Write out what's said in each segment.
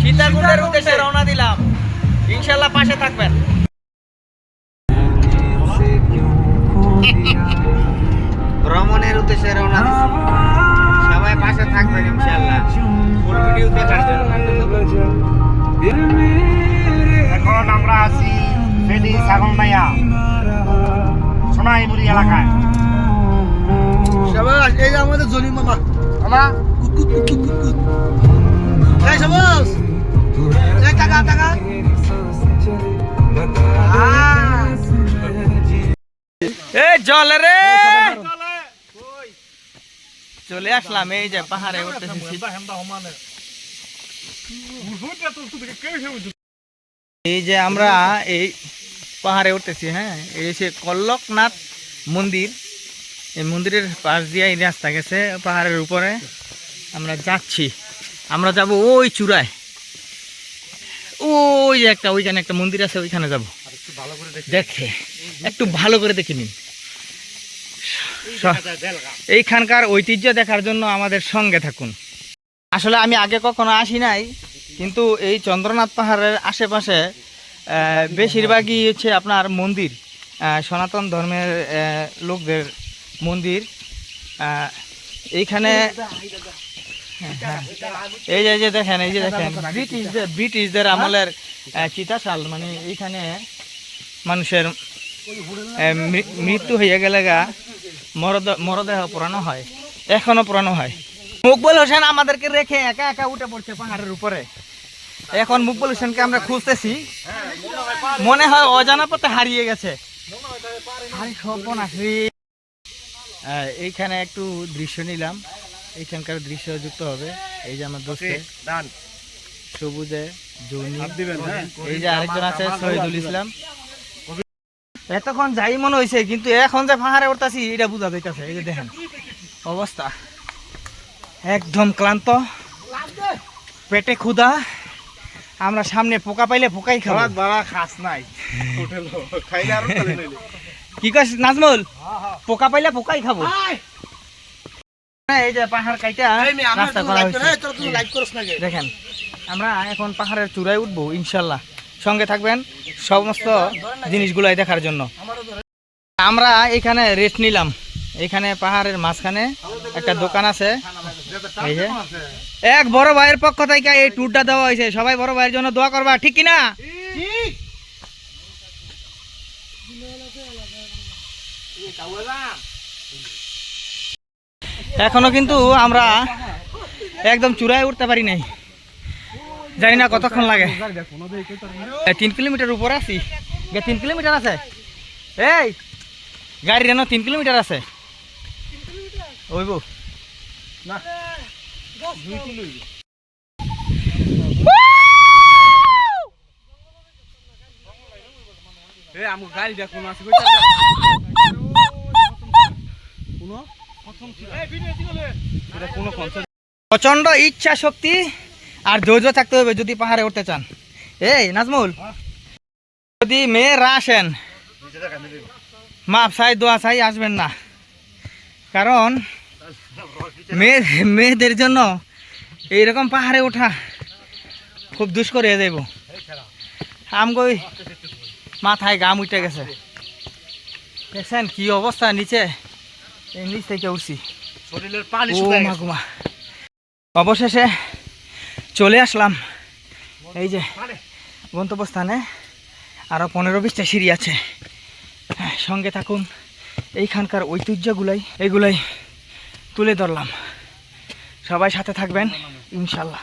সীতাকুণ্ডের উদ্দেশ্যে রওনা দিলাম। ইনশাল্লাহ পাশে থাকবেন। ভ্রমণের উদ্দেশ্যে রওনা সবাই পাশে থাকবেন ইনশাল্লাহ এখন আমরা আছি ফেনি ছাগলনাইয়া সোনাইমুড়ি এলাকায়। এই যে আমাদের মামা। কুত এই শাবাশ এই টাকা টাকা এই জল রে। চলে আসলাম এই যে পাহাড়ে উঠতেছি। এই যে আমরা এই পাহাড়ে উঠতেছি হ্যাঁ? এই সে কল্লকনাথ মন্দির। এই মন্দিরের পাশ দিয়ে এই রাস্তা গেছে, পাহাড়ের উপরে। আমরা যাচ্ছি। আমরা যাব ওই চূড়ায়। ওই যে একটা, ওইখানে একটা মন্দির আছে, ওইখানে যাব। দেখে, একটু ভালো করে দেখে নিন। এইখানকার ঐতিহ্য দেখার জন্য আমাদের সঙ্গে থাকুন। আসলে আমি আগে কখনো আসি নাই, কিন্তু এই চন্দ্রনাথ পাহাড়ের আশেপাশে বেশিরভাগই হচ্ছে আপনার মন্দির। সনাতন ধর্মের লোকদের মন্দির এইখানে এই যে যে দেখেন, এই যে দেখেন, ব্রিটিশদের ব্রিটিশদের আমলের চিতাশাল মানে এইখানে মানুষের মৃত্যু হয়ে গেলে গা, মরদ, মরদেহ পুরানো হয়, এখনও পুরানো হয়। মুকবুল হোসেন আমাদেরকে রেখে একা একা উঠে পড়ছে পাহাড়ের উপরে। এখন মুকবুল হোসেনকে আমরা খুঁজতেছি। মনে হয় অজানা পথে হারিয়ে গেছে। আরে সর্বনাশ রে। এইখানে একটু দৃশ্য নিলাম। এইখানকার দৃশ্য যুক্ত হবে। এই যে আমার দোস্তে। ডান সবুজে জনি। হ্যাঁ? এই যে আরেকজন আছে শহীদুল ইসলাম। এতক্ষণ যাই মনে হয়েছে কিন্তু এখন যে পাহাড়ে উঠতাছি এটা বোঝা যাইতেছে। এই যে দেখেন অবস্থা। একদম ক্লান্ত। পেটে ক্ষুধা। আমরা সামনে পোকা পাইলে পোকাই বাড়া খাস নাই। হোটেল খাইলে আর খালি নইলে। কি কস নাজমুল? পোকা পাইলে পোকাই খাব। হ্যাঁ, এই যে পাহাড় কাইটা রাস্তা করা হয়েছে দেখেন আমরা এখন পাহাড়ের চূড়ায় উঠবো ইনশাল্লাহ। সঙ্গে থাকবেন সমস্ত জিনিসগুলাই দেখার জন্য। আমরা এখানে রেস্ট নিলাম। এখানে পাহাড়ের মাঝখানে একটা দোকান আছে। এই যে। এক বড় ভাইয়ের পক্ষ থেকে এই ট্যুরটা দেওয়া হয়েছে সবাই বড় ভাইয়ের জন্য দোয়া করবা ঠিক কি না এখনও কিন্তু আমরা একদম চূড়ায় উঠতে পারি নাই। জানি না কতক্ষণ লাগে। তিন কিলোমিটার উপরে আছি। তিন কিলোমিটার আছে? এই, গাড়ি রেনো, তিন কিলোমিটার আছে। ওইব। এ আমু গাড়ি দেখুন আছে? কোনো? প্রথম ছিল এটা কোনো প্রচণ্ড ইচ্ছা শক্তি আর ধৈর্য থাকতে হবে যদি পাহাড়ে উঠতে চান। এই নাজমুল। যদি মেয়েরা আসেন মাপ চাই দোয়া চাই আসবেন না। কারণ মেয়ে মেয়েদের জন্য এইরকম পাহাড়ে ওঠা খুব দুষ্কর হয়ে যাইব। আমগই মাথায় গাম উঠে গেছে। দেখছেন কি অবস্থা নিচে? থেকে উঠছি। অবশেষে চলে আসলাম। এই যে গন্তব্যস্থানে আরও পনেরো বিশটা সিঁড়ি আছে। হ্যাঁ, সঙ্গে থাকুন। এইখানকার ঐতিহ্যগুলাই এগুলাই তুলে ধরলাম। সবাই সাথে থাকবেন ইনশাল্লাহ।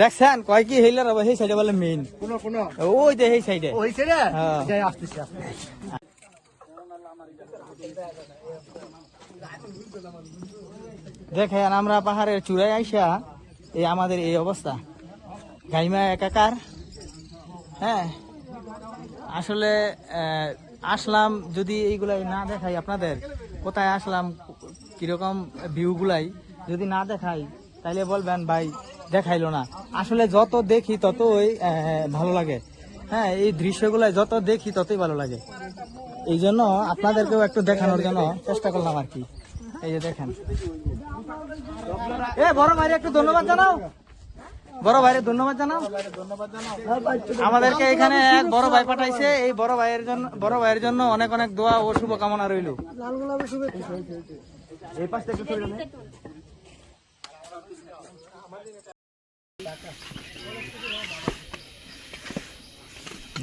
দেখছেন কয় কি হেইলার হবে সেই সাইডে বলে মেইন ওই যে সেই সাইডে হইছে রে হ্যাঁ। যাই আসতেছি আসতেছি। দেখেন আমরা পাহাড়ের চূড়ায় আইসা এই আমাদের এই অবস্থা। গাইমা একাকার। হ্যাঁ। আসলে আহ, আসলাম যদি এইগুলাই না দেখাই আপনাদের, কোথায় আসলাম, কীরকম ভিউগুলাই যদি না দেখাই, তাইলে বলবেন, ভাই, দেখাইলো না। আসলে যত দেখি ততই ভালো লাগে। হ্যাঁ এই দৃশ্যগুলাই যত দেখি ততই ভালো লাগে। এই জন্য আপনাদেরকেও একটু দেখানোর জন্য চেষ্টা করলাম আর কি। এই যে দেখেন। এ, বড় ভাইরে, একটু ধন্যবাদ জানাও। বড় ভাইরে ধন্যবাদ জানাও। আমাদেরকে এখানে এক বড় ভাই পাঠাইছে। এই বড় ভাইয়ের জন্য বড় ভাইয়ের জন্য অনেক অনেক দোয়া ও শুভকামনা রইল।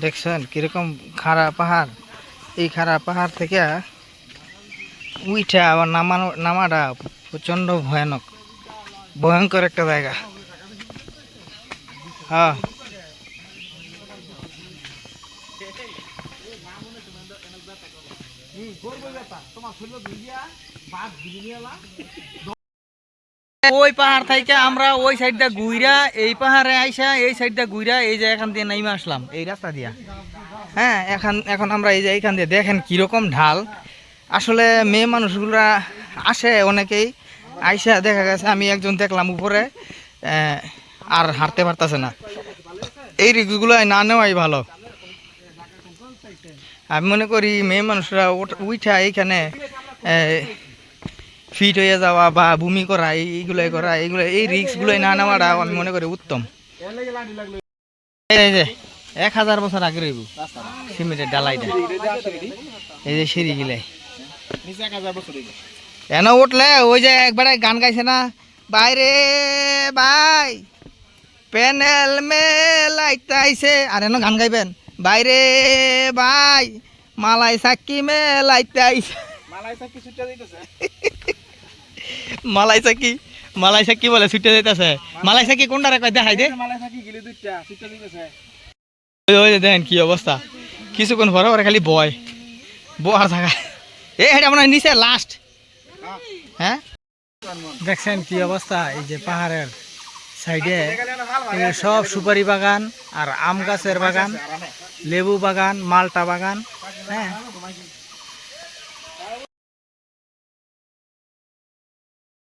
দেখছেন কীরকম খাড়া পাহাড়। এই খাড়া পাহাড় থেকে উইঠা আবার নামানো নামাটা প্রচণ্ড ভয়ানক। ভয়ঙ্কর একটা জায়গা। হ্যাঁ। ওই পাহাড় থেকে আমরা ওই সাইডটা গুইরা এই পাহাড়ে আইসা এই সাইডটা গুইরা এই যে এখান দিয়ে নাইমা আসলাম। এই রাস্তা দিয়া? হ্যাঁ এখন এখন আমরা এই যে এইখান দিয়ে দেখেন কীরকম ঢাল। আসলে মেয়ে মানুষগুলা আসে অনেকেই আইসা দেখা গেছে আমি একজন দেখলাম উপরে। আর হাঁটতে পারতেছে না। এই রিক্সগুলো না নেওয়াই ভালো। আমি মনে করি মেয়ে মানুষরা উঠা এইখানে ফিট হয়ে যাওয়া বা বমি করা এই- এইগুলাই করা, এইগুলো, এই রিক্সগুলো না নেওয়াটা আমি মনে করি উত্তম। এই যে, এক হাজার বছর আগে রইব, সিমেন্টের ডালাইটা। এই যে সিঁড়ি গিলাই। এন উঠলে ওই যে একবারে গান গাইছে না, বাইরে, ভাই। প্যানেল মে লাইট আইছে আর এন গান গাইবেন? বাইরে ভাই মালাই সাক্ষী মে লাইট আইছে মালাই ছুটে দিতেছে। মালাই সাক্ষী মালাই সাক্ষী বলে ছুটে যাইতেছে মালাই সাক্ষী কোনটা রে কয় দেখাই দে। মালাই চাকি গিলি দুইটা ছুটে দিতেছে। ওই ওই দেখেন কি অবস্থা। কিছুক্ষণ পরে পরে খালি বয়। বয়ার থাকা এ এটা মনে হয় নিচে লাস্ট হ্যাঁ? দেখছেন কি অবস্থা? এই যে পাহাড়ের সাইডে সব সুপারি বাগান আর আম গাছের বাগান লেবু বাগান মালটা বাগান হ্যাঁ।